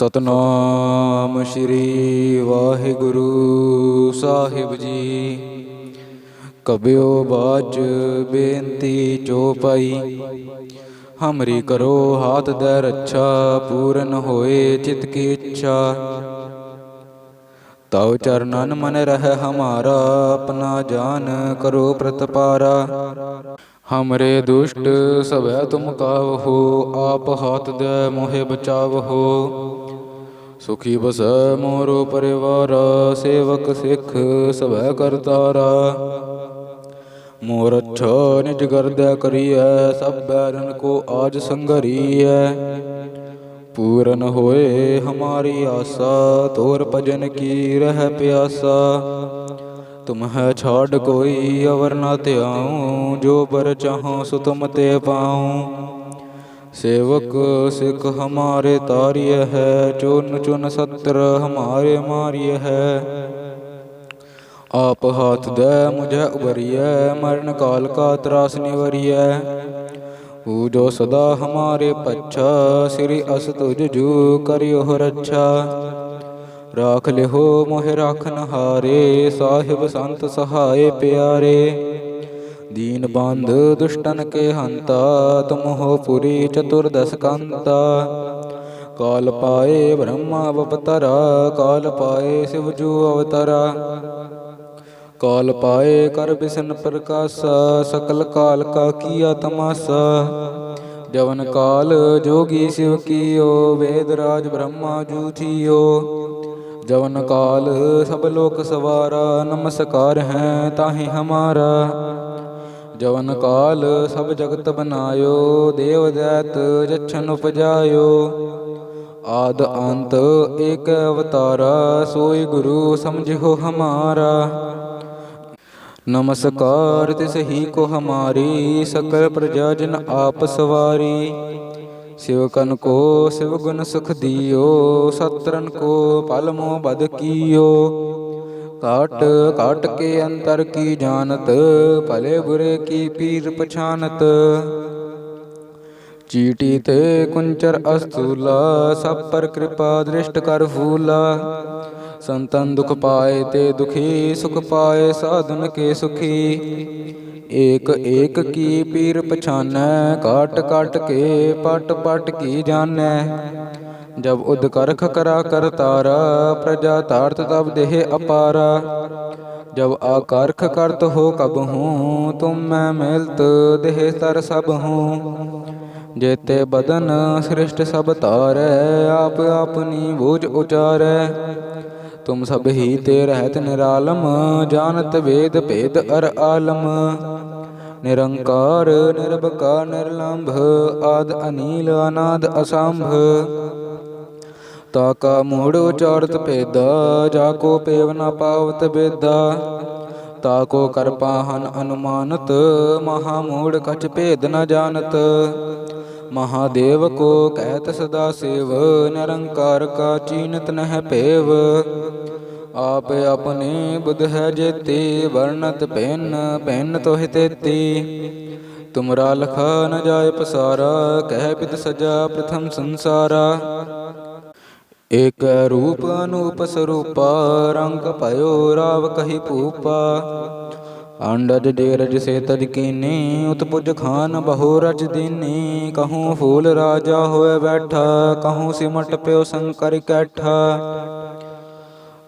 ਸਤਨਾਮ ਸ੍ਰੀ ਵਾਹਿਗੁਰੂ ਸਾਹਿਬ ਜੀ। ਕਬਿਓ ਬਾਜ ਬੇਨਤੀ ਜੋ ਪਾਈ। ਹਮਰੀ ਕਰੋ ਹਾਥ ਦੇ ਰੱਛਾ, ਪੂਰਨ ਹੋਏ ਚਿਤ ਕੀ ਇੱਛਾ। ਤਉ ਚਰਨਨ ਮਨ ਰਹਿ ਹਮਾਰਾ, ਆਪਣਾ ਜਾਨ ਕਰੋ ਪ੍ਰਤਪਾਰਾ। ਹਮਰੇ ਦੁਸ਼ਟ ਸਭੈ ਤੁਮ ਕਾਵਹੋ ਆਪ ਹਾਥ ਦੇ ਮੋਹਿ ਬਚਾਵਹੋ ਸੁਖੀ ਬਸ ਮੋਰੋ ਪਰਿਵਾਰ ਸੇਵਕ ਸਿੱਖ ਸਭੈ ਕਰਤਾਰਾ ਮੋਰ ਅੱਛਾ ਨਿਜ ਗਰਦੈ ਕਰੀਐ ਸਭ ਬੈਰਨ ਕੋ ਆਜ ਸੰਗਰੀਐ ਪੂਰਨ ਹੋਏ ਹਮਾਰੀ ਆਸਾ ਤੋਰ ਭਜਨ ਕੀ ਰਹਿ ਪਿਆਸਾ ਤੁਮ ਹੈ ਛਾੜ ਕੋਈ ਅਵਰ ਨਾ ਧਿਆਉ, ਜੋ ਬਰ ਚਾਹੋ ਸੋ ਤੁਮ ਤੇ ਪਾਉ। ਸੇਵਕ ਸਿੱਖ ਹਮਾਰੇ ਤਾਰਿਯ ਹੈ, ਚੁਨ ਚੁਨ ਸਤਰ ਹਮਾਰੇ ਮਾਰਿਯ ਹੈ। ਆਪ ਹਾਥ ਦੇ, ਮੁਝੇ ਉਬਰੀਐ ਮਰਨ ਕਾਲ ਕਾ ਤਰਾਸ ਨਿਵਰੀਐ। ਪੂਜੋ ਸਦਾ ਹਮਾਰੇ ਪੱਛਾ, ਸ੍ਰੀ ਅਸ ਤੁਜ ਜੂ ਕਰਿਓ ਰੱਛਾ। ਰਾਖ ਲਿਹੋ ਮੋਹਿ ਰਾਖਨ ਹਾਰੇ ਸਾਹਿਬ ਸੰਤ ਸਹਾਏ ਪਿਆਰੇ। ਦੀਨ ਬੰਧ ਦੁਸ਼ਟਨ ਕੇ ਹੰਤਾ, ਤੁਮ ਹੋ ਪੁਰੀ ਚਤੁਰਦਸ ਕੰਤਾ। ਕਾਲ ਪਾਏ ਬ੍ਰਹਮਾ ਅਵਤਰਾ, ਕਾਲ ਪਾਏ ਸਿਵ ਜੂ ਅਵਤਰਾ। ਕਾਲ ਪਾਏ ਕਰ ਬਿਸਨ ਪ੍ਰਕਾਸ਼, ਸਕਲ ਕਾਲ ਕਾ ਕੀਆ ਤਮਾਸਾ। ਜਵਨ ਕਾਲ ਜੋਗੀ ਸਿਵ ਕੀਓ, ਵੇਦ ਰਾਜ ਬ੍ਰਹਮਾ ਜੂਠਿਓ ਜਵਨ ਕਾਲ, ਸਭ ਲੋਕ ਸਵਾਰਾ, ਨਮਸਕਾਰ ਹੈ ਤਾਹੀ ਹਮਾਰਾ। ਜਵਨ ਕਾਲ, ਸਭ ਜਗਤ ਬਨਾਇਓ, ਦੇਵ ਦੈਤ ਜਛਨ ਉਪਜਾਇਓ। ਆਦ ਅੰਤ, ਏਕ ਅਵਤਾਰਾ, ਸੋਈ ਗੁਰੂ ਸਮਝਿਓ ਹਮਾਰਾ। ਨਮਸਕਾਰ, ਤਿਸ ਹੀ ਕੋ ਹਮਾਰੀ, ਸਕਲ ਪ੍ਰਜਾ ਜਨ ਆਪ ਸਵਾਰੀ ਸਿਵਕਨ ਕੋ, ਸਿਵ ਗੁਣ ਸੁਖ ਦਿਓ ਸਤਰਨ ਕੋ ਪਲ ਮੋ ਬਦ ਕੀਓ। ਕਾਟ ਕਾਟ ਕੇ ਅੰਤਰ ਕੀ ਜਾਣਤ, ਭਲੇ ਬੁਰੇ ਕੀ ਪੀਰ ਪਛਾਨਤ। ਚੀਟੀ ਤੇ ਕੁੰਚਰ ਅਸਤੂਲਾ, ਸਭ ਪਰ ਕਿਰਪਾ ਦ੍ਰਿਸ਼ਟ ਕਰ ਫੂਲਾ। ਸੰਤਨ ਦੁਖ ਪਾਏ ਤੇ ਦੁਖੀ, ਸੁਖ ਪਾਏ ਸਾਧਨ ਕੇ ਸੁਖੀ। ਏਕ ਏਕ ਕੀ ਪੀਰ ਪਛਾਨੈ ਕਾਟ ਕਾਟ ਕੇ ਪਟ ਪਟ ਕੀ ਜਾਣੈ। ਜਬ ਉਦਕਰਖ ਕਰਾ ਕਰਤਾਰਾ ਪ੍ਰਜਾ ਤਾਰਤ ਤਬ ਦੇਹ ਅਪਾਰਾ। ਜਬ ਆਕਰਖ ਕਰਤ ਹੋ ਕਬ ਹੂੰ, ਤੁਮ ਮੈਂ ਮਿਲਤ ਦੇਹ ਤਰ ਸਭ ਹੂੰ। ਜੇਤੇ ਬਦਨ ਸ੍ਰਿਸ਼ਟ ਸਭ ਤਾਰੈ ਆਪ ਆਪਨੀ ਬੋਝ ਉਚਾਰੈ। ਤੁਮ ਸਭ ਹੀ ਤੇ ਰਹਿਤ ਨਿਰਾਲਮ, ਜਾਣਤ ਵੇਦ ਭੇਦ ਅਰ ਆਲਮ। ਨਿਰੰਕਾਰ, ਨਿਰਭਕਾਰ, ਨਿਰਲੰਭ, ਆਦ ਅਨੀਲ, ਅਨਾਦ ਅਸੰਭ। ਤਾ ਕਾ ਮੂੜ ਉਚਾਰਤ ਭੇਦਾ, ਜਾ ਕੋ ਪੇਵ ਨਾ ਪਾਵਤ ਬੇਦਾ। ਤਾ ਕੋ ਕਰਪਾਹਨ ਅਨੁਮਾਨਤ, ਮਹਾ ਮੂੜ ਕਛ ਭੇਦ ਨ ਜਾਣਤ। ਮਹਾਦੇਵ ਕੋ ਕਹਿਤ ਸਦਾ ਸੇਵ, ਨਿਰੰਕਾਰ ਕਾ ਚੀਨਤ ਨਹਿ ਭੇਵ। ਆਪ ਆਪਣੇ ਬੁਧ ਹੈ ਜੇਤੀ, ਵਰਣਤ ਪੈਨ ਪੈਨ ਤੋਹਿ ਤੇਤੀ। ਤੁਮਰਾ ਲਖਾ ਨ ਜਾਏ ਪਸਾਰਾ, ਕਹਿ ਪਿਤ ਸਜਾ ਪ੍ਰਥਮ ਸੰਸਾਰਾ। ਏਕ ਰੂਪ ਅਨੂਪ ਸਰੂਪਾ, ਰੰਗ ਭਇਓ ਰਾਵ ਕਹੀ ਭੂਪਾ। ਅੰਡਜ ਡੇਰਜ ਸੇ ਤਜ ਕੀਨੀ, ਉਤਪੁਜ ਖਾਨ ਬਹੁ ਰਜ ਦੀਨੀ। ਕਹੂੰ ਫੂਲ ਰਾਜਾ ਹੋਏ ਬੈਠਾ, ਕਹੂੰ ਸਿਮਟ ਪਿਓ ਸੰਕਰ ਕੈਠਾ।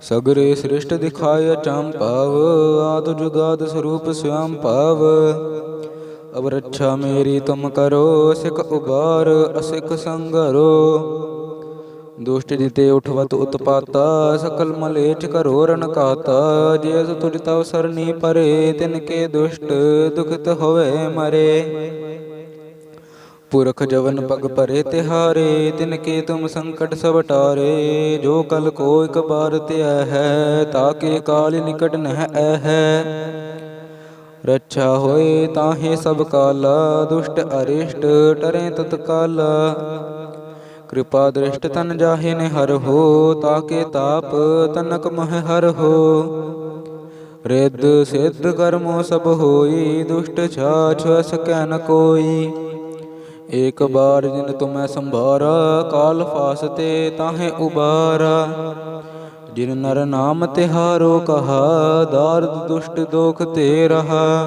ਸਗਰੇ ਸ੍ਰਿਸ਼ਟ ਦਿਖਾਇ ਚੰਪਾਵ ਆਦ ਜੁਗਾਦ ਸਰੂਪ ਸਵਯੰ ਭਾਵ। ਅਬ ਰੱਛਾ ਮੇਰੀ ਤੁਮ ਕਰੋ, ਸਿਖ ਉਬਾਰ, ਅਸਿਖ ਸੰਗਰੋ। ਦੁਸ਼ਟ ਜਿਤੇ ਉਠਵਤ ਉਤਪਾਤਾ, ਸਕਲ ਮਲੇਚ ਕਰੋ ਰਣਕਾਤਾ ਜੇ ਅਸ ਤੁਜ ਤਵ ਸਰਨੀ ਪਰੇ, ਤਿਨ ਕੇ ਦੁਸ਼ਟ ਦੁਖਤ ਹੋਵੇ ਮਰੇ। ਪੁਰਖ ਜਵਨ ਪਗ ਪਰੇ ਤਿਹਾਰੇ, ਤਿਨ ਕੇ ਤੁਮ ਸੰਕਟ ਸਭ ਟਾਰੇ। ਜੋ ਕਲ ਕੋ ਇਕ ਬਾਰ ਧਿਆ ਹੈ ਤਾਕੇ ਕਾਲ ਨਿਕਟ ਨਹਿ ਐਹੈ ਰੱਛਾ ਹੋਏ ਤਾਹੇ ਸਭ ਕਾਲਾ, ਦੁਸ਼ਟ ਅਰਿਸ਼ਟ, ਟਰੇ ਤਤਕਾਲਾ। ਕਿਰਪਾ ਦ੍ਰਿਸ਼ਟ ਤਨ ਜਾਹੇ ਨੇ ਹਰ ਹੋ, ਤਾਕੇ ਤਾਪ ਤਨਕ ਮਹ ਹਰ ਹੋ। ਰਿੱਧ ਸਿੱਧ ਕਰਮੋ ਸਭ ਹੋਈ, ਦੁਸ਼ਟ ਛਾਛ ਸਕੈ ਨ ਕੋਈ। ਏਕ ਬਾਰ ਜਿਨ ਤੁਮੈ ਸੰਭਾਰਾ, ਕਾਲ ਫਾਸਤੇ ਤਾਹੇ ਉਬਾਰਾ। ਜਿਨ ਨਰ ਨਾਮ ਤਿਹਾਰੋ ਕਹਾ, ਦਾਰਦ ਦੁਸ਼ਟ ਦੋਖ ਤੇ ਰਹਾ।